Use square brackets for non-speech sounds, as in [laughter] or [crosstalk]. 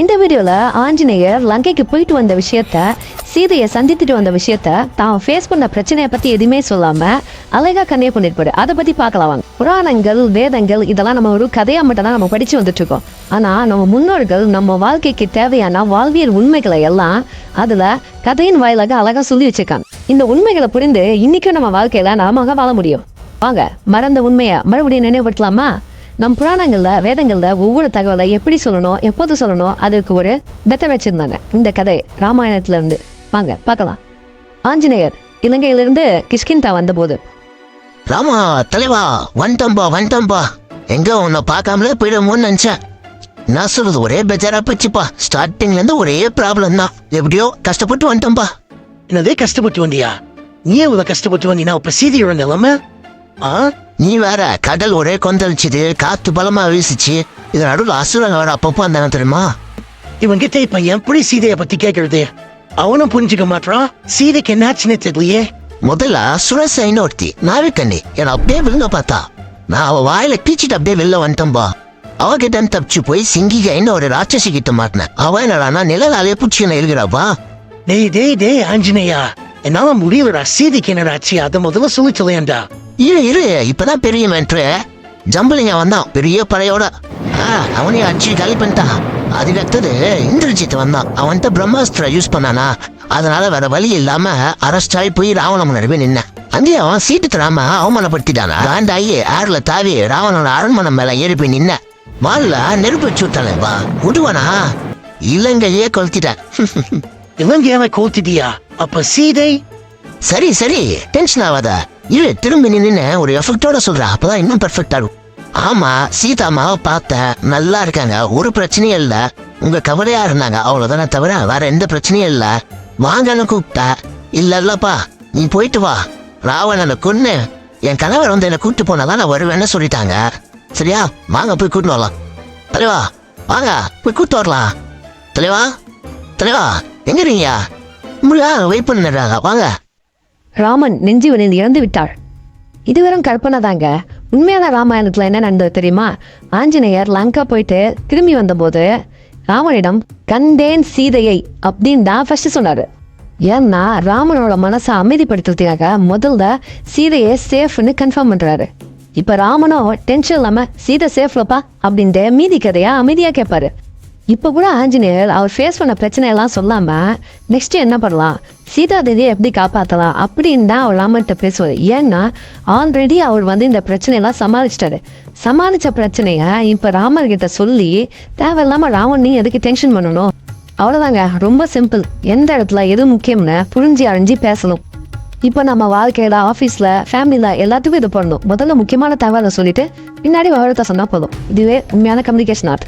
இந்த வீடியோல ஆஞ்சநேயர் லங்கைக்கு போயிட்டு வந்த விஷயத்த சீதையை சந்தித்துட்டு வந்த விஷயத்த தான் ஃபேஸ் பண்ண பிரச்சனையை பத்தி எதுவுமே சொல்லாம அழகா கண்ணே பண்ணிருப்பாரு. அதை பத்தி பார்க்கலாம் வாங்க. புராணங்கள் வேதங்கள் இதெல்லாம் நம்ம ஒரு கதையா மட்டும் தான் நம்ம படிச்சு வந்துட்டு இருக்கோம். ஆனா நம்ம முன்னோர்கள் நம்ம வாழ்க்கைக்கு தேவையான வாழ்வியல் உண்மைகளை எல்லாம் அதுல கதையின் வாயிலாக அழகா சொல்லி வச்சிருக்காங்க. இந்த உண்மைகளை புரிந்து இன்னைக்கும் நம்ம வாழ்க்கையில நாம வாழ முடியும். வாங்க மறந்த உண்மையை மறுபடியும் நினைவுபடுத்தலாமா? நம் புராணங்கள்ல வேதங்கள்ல ஒவ்வொரு தகவலை எப்படி சொல்லணும் எப்போது சொல்லணும் அதுக்கு ஒரு பெத்த வச்சிருந்தாங்க. இந்த கதை ராமாயணத்துல இருந்து. வாங்க பார்க்கலாம். ஆஞ்சநேயர் இலங்கையிலிருந்து கிஷ்கிந்தா வந்தபோது. ராமா தலைவா வந்துட்டம்பா வந்துட்டம்பா எங்க உன்னை பார்க்காமலே போயிடுமோன்னு நினைச்சேன். நான் சொல்றது ஒரே பெஜாரா போச்சுப்பா. ஸ்டார்டிங்ல இருந்து ஒரே ப்ராப்ளம் தான். எப்படியோ கஷ்டப்பட்டு வந்துட்டம்பா என்னதே கஷ்டப்பட்டு வந்தியா? நீ இவ்வளவு கஷ்டப்பட்டு வந்தீங்கன்னா இப்ப சீதையோட நிலைமை? ஆ? நீ வேற கடல் ஒரே கொந்தளிச்சுது காத்து பலமா வீசுச்சு. இது நடுவில் அசுரங்க வேற அப்பப்போ வந்தாங்க தெரியுமா? இவன் கிட்ட இப்ப எப்படி சீதைய பத்தி கேட்கறது அவனும் புரிஞ்சுக்க மாட்டான் சீதைக்கு என்னாச்சுன்னு தெரியலையே. முதல்ல சுரசைன்னு ஒருத்தி நாவிக்கண்ணி. என்னை அப்படியே விழுங்க பார்த்தா. நான் அவ வாயில பீச்சிட்டு அப்படியே வெளில வந்துட்டோம்பா அவகிட்ட தப்பிச்சு போய் சிங்கிகைன்னு ஒரு ராட்சசி கிட்ட மாட்டினேன். அவன் என்னடா நிழலாலே பிடிச்சி என்ன எழுகிறாப்பா டேய் டேய் டேய் ஆஞ்சநேயா. என்னால முடியலடா. சீதைக்கு என்னடாச்சு அதை முதல்ல சொல்லி இரு இரு. இப்பதான் பெரிய மென்ட்ரு ஜம்பலிங்க வந்தான். பெரிய படையோட. அவனையும் அடிச்சு காலி பண்ணிட்டான். அதுக்கு அடுத்தது இந்திரஜித் வந்தான். அவன்கிட்ட பிரம்மாஸ்திர யூஸ் பண்ணானா? அதனால வேற வழி இல்லாம அரெஸ்ட் ஆகி போய் ராவண முன்னாடி நின்னேன். அங்கேயே அவன் சீட்டு தராம அவமானப்படுத்திட்டானா? காண்டாயி ஏர்ல தாவி ராவணோட அரண்மனை மேல ஏறி போய் நின்ன வால்ல நெருப்பு வச்சு விட்டானேப்பா விடுவானா இலங்கையே கொளுத்திட்டேன். [laughs] இலங்கையால கோத்திட்டியா அப்ப சீதை? சரி சரி. டென்ஷன் ஆகாத. இரு திரும்பி நின்னு ஒரு எஃபெக்டோட அப்போ தான் இன்னும் பெர்ஃபெக்ட் ஆகும் ஆமா சீதாமாவை பார்த்தேன் நல்லா இருக்காங்க. ஒரு பிரச்சனையும் இல்லை. உங்கள் கவலையாக இருந்தாங்க. அவ்வளோதானே தவிர வேற எந்த பிரச்சனையும் இல்லை. வாங்கன்னு கூப்பிட்டா இல்லை இல்லைப்பா நீ போயிட்டு வா. ராவணனை கொன்னு என் கணவர் வந்து என்னை கூப்பிட்டு போனாதான் நான் வருவேன்னு சொல்லிட்டாங்க. சரியா? வாங்க போய் கூட்டின்னு வரலாம். தலைவா வாங்க போய் கூப்பிட்டு வரலாம். தலைவா தலைவா எங்கே இருக்கீங்க? முடியா வெயிட் பண்ணிடுறாங்க வாங்க. ராமன் நெஞ்சு விழுந்து இறந்து விட்டாள் இதுவரும் கற்பனை தாங்க. உண்மையான ராமாயணத்துல என்ன நடந்தது தெரியுமா? ஆஞ்சநேயர் லங்கா போயிட்டு திரும்பி வந்தபோது ராமனிடம் கண்டேன் சீதையை அப்படின்னு தான் ஃபர்ஸ்ட் சொன்னாரு. ஏன்னா ராமனோட மனசை அமைதிப்படுத்துறதுக்காக முதல்ல சீதையை சேஃப்னு கன்ஃபார்ம் பண்றாரு. இப்ப ராமனோ டென்ஷன் இல்லாம சீதை சேஃப்லப்பா அப்படின்ட்டு மீதி கதையா அமைதியா கேட்பாரு இப்ப கூட ஆஞ்சநேயர் அவர் ஃபேஸ் பண்ண பிரச்சனை எல்லாம் சொல்லாம நெக்ஸ்ட் என்ன பண்ணலாம்? சீதா தேவியை எப்படி காப்பாற்றலாம் அப்படின்னு தான் அவர் ராமன்கிட்ட பேசுவார் ஏன்னா ஆல்ரெடி அவர் வந்து இந்த பிரச்சனையெல்லாம் சமாளிச்சிட்டாரு. சமாளித்த பிரச்சனையை இப்போ ராமர் கிட்ட சொல்லி தேவையில்லாமல் ராமன் நீ எதுக்கு டென்ஷன் பண்ணணும்? அவ்வளோதாங்க ரொம்ப சிம்பிள் எந்த இடத்துல எது முக்கியம்னு புரிஞ்சு அறிஞ்சு பேசணும். இப்போ நம்ம வாழ்க்கையில ஆஃபீஸில் ஃபேமிலியில் எல்லாத்துக்கும் இது பண்ணணும். முதல்ல முக்கியமான தகவலை சொல்லிட்டு பின்னாடி விவரத்தை சொன்னால் போதும். இதுவே உண்மையான கம்யூனிகேஷன் ஆர்ட்